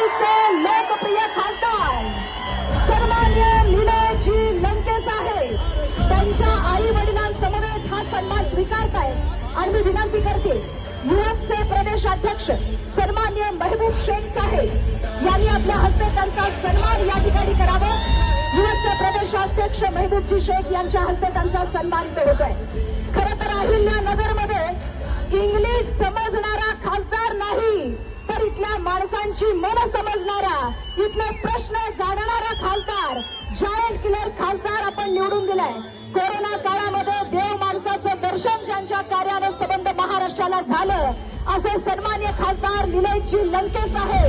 रत्नागिरीचे लोकप्रिय खासदार सन्मान्य निलयजी लंकेश आहे. त्यांच्या आई वडिलांसमवेत हा सन्मान स्वीकारताय आणि मी विनंती करते युएसचे प्रदेशाध्यक्ष सन्मान्य महबूब शेख साहेब यांनी आपल्या हस्ते त्यांचा सन्मान या ठिकाणी करावा. युएसचे प्रदेशाध्यक्ष महबूबजी शेख यांच्या हस्ते त्यांचा सन्मान होत आहे खरं तर अहिल्यानगरमध्ये इंग्लिश समजणार लोकांची मन समजणारा इथले प्रश्न जाणणारा खासदार जायंट किलर खासदार आपण निवडून दिलाय. कोरोना काळामध्ये देव माणसाचं दर्शन ज्यांच्या कार्यानं संबंध महाराष्ट्राला झालं असे सन्मान्य खासदार निलयजी लंकेश आहे.